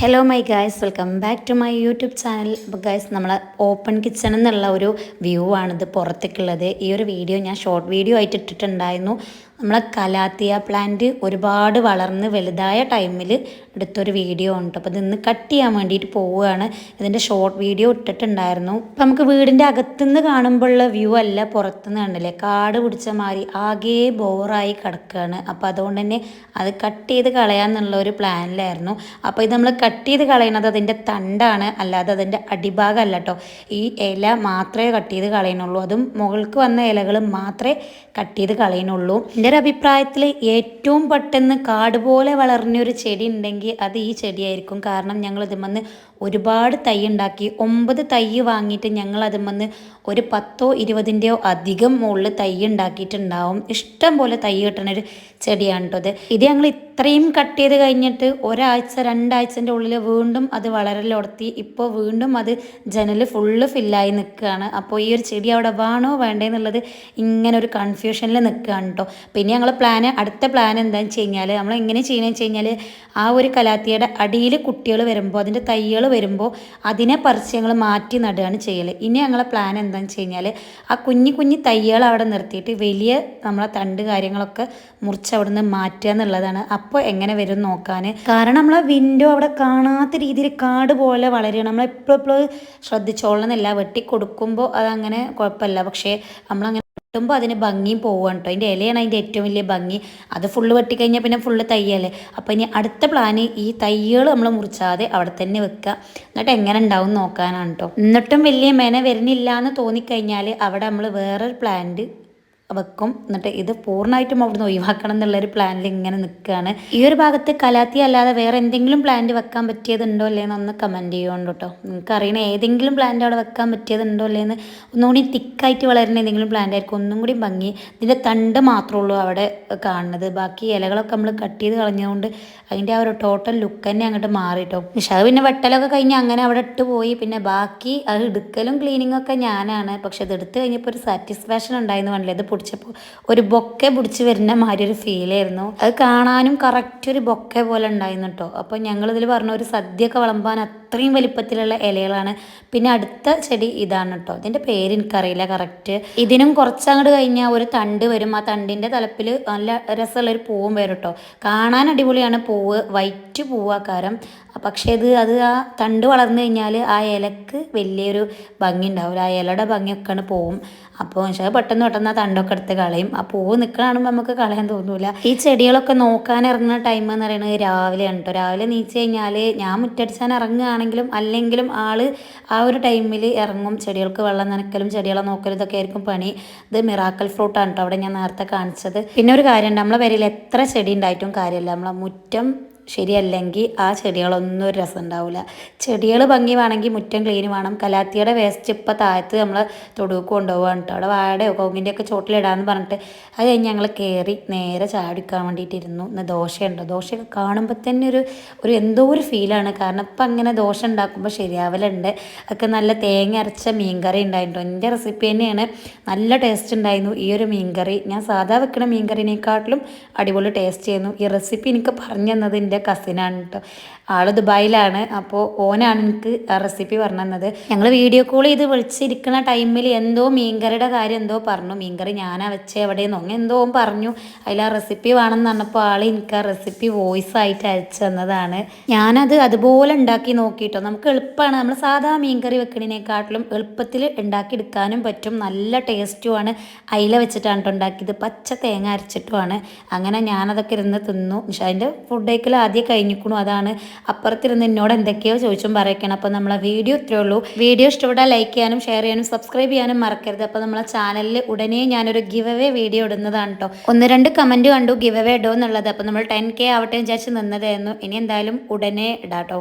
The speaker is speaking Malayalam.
Hello my guys welcome back to my YouTube channel guys നമ്മൾ ഓപ്പൺ കിച്ചൺ എന്നുള്ള ഒരു വ്യൂ ആണിത് പുറത്തേക്കുള്ളത്. ഈ ഒരു വീഡിയോ ഞാൻ ഷോർട്ട് വീഡിയോ ആയിട്ട് ഇട്ടിട്ടുണ്ടായിരുന്നു. നമ്മളെ കലാത്തിയ പ്ലാന്റ് ഒരുപാട് വളർന്ന് വലുതായ ടൈമിൽ എടുത്തൊരു വീഡിയോ ഉണ്ട്. അപ്പോൾ ഇതിന്ന് കട്ട് ചെയ്യാൻ വേണ്ടിയിട്ട് പോവുകയാണ്. ഇതിന്റെ ഷോർട്ട് വീഡിയോ ഇട്ടിട്ടുണ്ടായിരുന്നു. അപ്പം നമുക്ക് വീടിന്റെ അകത്തുനിന്ന് കാണുമ്പോഴുള്ള വ്യൂ അല്ല പുറത്തുനിന്ന് കണ്ടില്ലേ? കാട് പിടിച്ച മാതിരി ആകെ ബോറായി കിടക്കുകയാണ്. അപ്പോൾ അതുകൊണ്ട് തന്നെ അത് കട്ട് ചെയ്ത് കളയാമെന്നുള്ള ഒരു പ്ലാനിലായിരുന്നു അപ്പോൾ ഇത് നമ്മൾ കട്ട് ചെയ്ത് കളയണത് അതിന്റെ തണ്ടാണ് അല്ലാതെ അതിന്റെ അടിഭാഗം അല്ല കേട്ടോ ഈ ഇല മാത്രമേ കട്ട് ചെയ്ത് കളയുന്നുള്ളൂ. അതും മുകൾക്ക് വന്ന ഇലകൾ മാത്രമേ കട്ട് ചെയ്ത് കളയുന്നുള്ളൂ. എന്റെ ഒരു അഭിപ്രായത്തിൽ ഏറ്റവും പെട്ടെന്ന് കാട് പോലെ വളർന്നൊരു ചെടി ഉണ്ടെങ്കിൽ അത് ഈ ചെടിയായിരിക്കും. കാരണം ഞങ്ങൾ ഇതിമെന്ന് ഒരുപാട് തൈ ഉണ്ടാക്കി ഒമ്പത് തൈ വാങ്ങിയിട്ട് ഞങ്ങൾ അതിമെന്ന് ഒരു പത്തോ ഇരുപതിന്റെയോ അധികം മുകളിൽ തൈ ഉണ്ടാക്കിയിട്ടുണ്ടാവും ഇഷ്ടം പോലെ തൈ കിട്ടുന്ന ഒരു ചെടിയാണ് കേട്ടോ ഇത് ഇത് ഞങ്ങൾ ഇത്രയും കട്ട് ചെയ്ത് കഴിഞ്ഞിട്ട് ഒരാഴ്ച രണ്ടാഴ്ചന്റെ ഉള്ളിൽ വീണ്ടും അത് വളരലൊടത്തി ഇപ്പോൾ വീണ്ടും അത് ജനൽ ഫുള്ള് ഫില്ലായി നിൽക്കുകയാണ് അപ്പോൾ ഈ ഒരു ചെടി അവിടെ വേണോ വേണ്ടേന്നുള്ളത് ഇങ്ങനെ ഒരു കൺഫ്യൂഷനിൽ നിൽക്കുകയാണ് കേട്ടോ പിന്നെ ഞങ്ങൾ പ്ലാൻ അടുത്ത പ്ലാൻ എന്താണെന്ന് വെച്ച് കഴിഞ്ഞാൽ നമ്മൾ എങ്ങനെ ചെയ്യണമെന്ന് വെച്ച് കഴിഞ്ഞാൽ ആ ഒരു കലാത്തിയുടെ അടിയിൽ കുട്ടികൾ വരുമ്പോൾ അതിന്റെ തൈകൾ വരുമ്പോൾ അതിനെ പറിച്ച് ഞങ്ങൾ മാറ്റി നടുകയാണ് ചെയ്യൽ ഇനി ഞങ്ങളെ പ്ലാൻ എന്താണെന്ന് വെച്ച് കഴിഞ്ഞാൽ ആ കുഞ്ഞു കുഞ്ഞു തൈകൾ അവിടെ നിർത്തിയിട്ട് വലിയ നമ്മളെ തണ്ട് കാര്യങ്ങളൊക്കെ മുറിച്ച് അവിടെ നിന്ന് മാറ്റുക എന്നുള്ളതാണ്. അപ്പോൾ എങ്ങനെ വരും നോക്കാൻ കാരണം നമ്മളെ വിൻഡോ അവിടെ കാണാത്ത രീതിയിൽ കാട് പോലെ വളരുകയാണ് നമ്മൾ എപ്പോഴും ശ്രദ്ധിച്ചോളണമെന്നില്ല വെട്ടി കൊടുക്കുമ്പോൾ അതങ്ങനെ കുഴപ്പമില്ല. പക്ഷേ നമ്മളങ്ങനെ വെട്ടുമ്പോൾ അതിന് ഭംഗിയും പോവുകയാണ് കേട്ടോ അതിന്റെ ഇലയാണ് അതിന്റെ ഏറ്റവും വലിയ ഭംഗി. അത് ഫുള്ള് വെട്ടിക്കഴിഞ്ഞാൽ പിന്നെ ഫുള്ള് തയ്യല്ലേ? അപ്പോൾ ഇനി അടുത്ത പ്ലാന് ഈ തയ്യകൾ നമ്മൾ മുറിച്ചാതെ അവിടെ തന്നെ വെക്കുക. എന്നിട്ട് എങ്ങനെ ഉണ്ടാവും നോക്കാനാണ് കേട്ടോ എന്നിട്ടും വലിയ മെന വരുന്നില്ല എന്ന് തോന്നിക്കഴിഞ്ഞാൽ അവിടെ നമ്മൾ വേറൊരു പ്ലാന്റ് വെക്കും. എന്നിട്ട് ഇത് പൂർണമായിട്ടും അവിടുന്ന് ഒഴിവാക്കണം എന്നുള്ളൊരു പ്ലാനിൽ ഇങ്ങനെ നിൽക്കുകയാണ് ഈ ഒരു ഭാഗത്ത് കലാത്തി അല്ലാതെ വേറെ എന്തെങ്കിലും പ്ലാന്റ് വെക്കാൻ പറ്റിയതുണ്ടോ അല്ലേന്ന് ഒന്ന് കമന്റ് ചെയ്യുന്നുണ്ട് കേട്ടോ നിങ്ങൾക്ക് അറിയണ ഏതെങ്കിലും പ്ലാന്റ് അവിടെ വെക്കാൻ പറ്റിയതുണ്ടോ അല്ലേന്ന് ഒന്നുകൂടി തിക്കായിട്ട് വളരുന്ന ഏതെങ്കിലും പ്ലാന്റ് ആയിരിക്കും. ഒന്നും കൂടി ഭംഗി. ഇതിന്റെ തണ്ട് മാത്രമേ ഉള്ളൂ അവിടെ കാണുന്നത്. ബാക്കി ഇലകളൊക്കെ നമ്മൾ കട്ട് ചെയ്ത് കളഞ്ഞതുകൊണ്ട് അതിന്റെ ആ ഒരു ടോട്ടൽ ലുക്ക് തന്നെ അങ്ങോട്ട് മാറി മാറിട്ടോ പക്ഷെ അത് പിന്നെ വെട്ടലൊക്കെ കഴിഞ്ഞ് അങ്ങനെ അവിടെ ഇട്ട് പോയി. പിന്നെ ബാക്കി അത് എടുക്കലും ക്ലീനിങ്ങും ഒക്കെ ഞാനാണ്. പക്ഷെ ഇത് എടുത്തു കഴിഞ്ഞപ്പോൾ ഒരു സാറ്റിസ്ഫാക്ഷൻ ഉണ്ടായിരുന്നു പറഞ്ഞില്ല? ഇത് പിടിച്ചപ്പോൾ ഒരു ബൊക്കെ പിടിച്ച് വരുന്ന മാതിരി ഒരു ഫീലായിരുന്നു അത് കാണാനും കറക്റ്റ് ഒരു ബൊക്കെ പോലെ ഉണ്ടായിരുന്നു കേട്ടോ അപ്പോൾ ഞങ്ങളിതിൽ പറഞ്ഞ ഒരു സദ്യയൊക്കെ വിളമ്പാൻ അത്രയും വലിപ്പത്തിലുള്ള ഇലകളാണ്. പിന്നെ അടുത്ത ചെടി ഇതാണ് കേട്ടോ ഇതിന്റെ പേര് എനിക്കറിയില്ല കറക്റ്റ് ഇതിനും കുറച്ചങ്ങോട്ട് കഴിഞ്ഞാൽ ഒരു തണ്ട് വരും. ആ തണ്ടിന്റെ തലപ്പിൽ നല്ല രസമുള്ളൊരു പൂവും വരും കേട്ടോ കാണാൻ അടിപൊളിയാണ് പൂവ് വൈറ്റ് പൂവാക്കാരം. പക്ഷേ ഇത് അത് ആ തണ്ട് വളർന്നു കഴിഞ്ഞാൽ ആ ഇലക്ക് വലിയൊരു ഭംഗി ഉണ്ടാവില്ല ആ ഇലയുടെ ഭംഗിയൊക്കെയാണ് പോവും. അപ്പോൾ പക്ഷേ പെട്ടെന്ന് പെട്ടെന്ന് ആ തണ്ടൊക്കെ എടുത്ത് കളയും. ആ പൂവ് നിൽക്കണ നമുക്ക് കളയാൻ തോന്നൂല. ഈ ചെടികളൊക്കെ നോക്കാൻ ഇറങ്ങുന്ന ടൈം എന്ന് പറയുന്നത് രാവിലെയാണ് കേട്ടോ രാവിലെ നീച്ച് കഴിഞ്ഞാൽ ഞാൻ മുറ്റടിച്ചാൻ ഇറങ്ങുകയാണെങ്കിലും അല്ലെങ്കിലും ആൾ ആ ഒരു ടൈമിൽ ഇറങ്ങും. ചെടികൾക്ക് വെള്ളം നനക്കലും ചെടികളെ നോക്കലും ഇതൊക്കെ ആയിരിക്കും പണി. ഇത് മിറാക്കൽ ഫ്രൂട്ടാണ് കേട്ടോ അവിടെ ഞാൻ നേരത്തെ കാണിച്ചത്. പിന്നെ ഒരു കാര്യമുണ്ട്. നമ്മളെ വരയിൽ എത്ര ചെടി ഉണ്ടായിട്ടും കാര്യമില്ല. നമ്മളെ മുറ്റം ശരിയല്ലെങ്കിൽ ആ ചെടികളൊന്നും ഒരു രസം ഉണ്ടാവില്ല ചെടികൾ ഭംഗി വേണമെങ്കിൽ മുറ്റം ക്ലീൻ വേണം. കലാത്തിയുടെ വേസ്റ്റ് ഇപ്പം താഴത്ത് നമ്മൾ തൊടുക്ക് കൊണ്ടുപോകാൻ കേട്ടോ അവിടെ വാടയോ കോങ്ങിന്റെയൊക്കെ ചോട്ടിലിടാന്ന് പറഞ്ഞിട്ട് അത് കഴിഞ്ഞ് ഞങ്ങൾ കയറി നേരെ ചാടിക്കാൻ വേണ്ടിയിട്ടിരുന്നു. ഇന്ന് ദോശയുണ്ടോ. ദോശയൊക്കെ കാണുമ്പോൾ തന്നെ ഒരു ഒരു എന്തോ ഒരു ഫീലാണ് കാരണം ഇപ്പം അങ്ങനെ ദോശ ഉണ്ടാക്കുമ്പോൾ ശരിയാവലുണ്ട്. ഒക്കെ നല്ല തേങ്ങ അരച്ച മീൻകറി ഉണ്ടായിട്ടോ എന്റെ റെസിപ്പി തന്നെയാണ്. നല്ല ടേസ്റ്റ് ഉണ്ടായിരുന്നു ഈ ഒരു മീൻകറി. ഞാൻ സാധാ വെക്കുന്ന മീൻകറിനേക്കാട്ടിലും അടിപൊളി ടേസ്റ്റ് ചെയ്യുന്നു ഈ റെസിപ്പി എനിക്ക് പറഞ്ഞു തന്നത് കസിനാണ് കേട്ടോ ആൾ ദുബായിലാണ്. അപ്പോൾ ഓനാണ് എനിക്ക് റെസിപ്പി പറഞ്ഞു തന്നത് ഞങ്ങൾ വീഡിയോ കോൾ ചെയ്ത് വിളിച്ചിരിക്കുന്ന ടൈമിൽ എന്തോ മീൻകറിയുടെ കാര്യം എന്തോ പറഞ്ഞു. മീൻകറി ഞാനാ വെച്ചേ എവിടെയെന്നോ അങ്ങനെ എന്തോ പറഞ്ഞു. അതിൽ ആ റെസിപ്പി വേണമെന്ന് പറഞ്ഞപ്പോൾ ആൾ എനിക്ക് ആ റെസിപ്പി വോയിസ് ആയിട്ട് അയച്ചു തന്നതാണ്. ഞാനത് അതുപോലെ ഉണ്ടാക്കി നോക്കിയിട്ടോ നമുക്ക് എളുപ്പമാണ് നമ്മൾ സാധാ മീൻകറി വെക്കണതിനെക്കാട്ടിലും എളുപ്പത്തിൽ ഉണ്ടാക്കിയെടുക്കാനും പറ്റും. നല്ല ടേസ്റ്റുമാണ് അയില വെച്ചിട്ടാണ് ഉണ്ടാക്കിയത്. പച്ച തേങ്ങ അരച്ചിട്ടുമാണ് അങ്ങനെ ഞാനതൊക്കെ ഇരുന്ന് തിന്നു. പക്ഷെ അതിന്റെ ഫുഡ് കഴിക്കൽ ആദ്യം കഴിഞ്ഞിക്കണു. അതാണ് അപ്പുറത്തിരുന്ന് എന്നോട് എന്തൊക്കെയോ ചോദിച്ചും പറയണം അപ്പോൾ നമ്മളെ വീഡിയോ ഇത്രയേ ഉള്ളൂ. വീഡിയോ ഇഷ്ടപ്പെട്ടാൽ ലൈക്ക് ചെയ്യാനും ഷെയർ ചെയ്യാനും സബ്സ്ക്രൈബ് ചെയ്യാനും മറക്കരുത്. അപ്പോൾ നമ്മളെ ചാനലിൽ ഉടനെ ഞാനൊരു ഗിവ് അവേ വീഡിയോ ഇടുന്നതാണ് കേട്ടോ ഒന്ന് രണ്ട് കമന്റ് കണ്ടു ഗിവ് അവേ ഇടുമോ എന്നുള്ളത്. അപ്പോൾ നമ്മൾ ടെൻ കെ ആവട്ടെ വിചാരിച്ച് നിന്നതായിരുന്നു. ഇനി എന്തായാലും ഉടനെ ഇടാട്ടോ.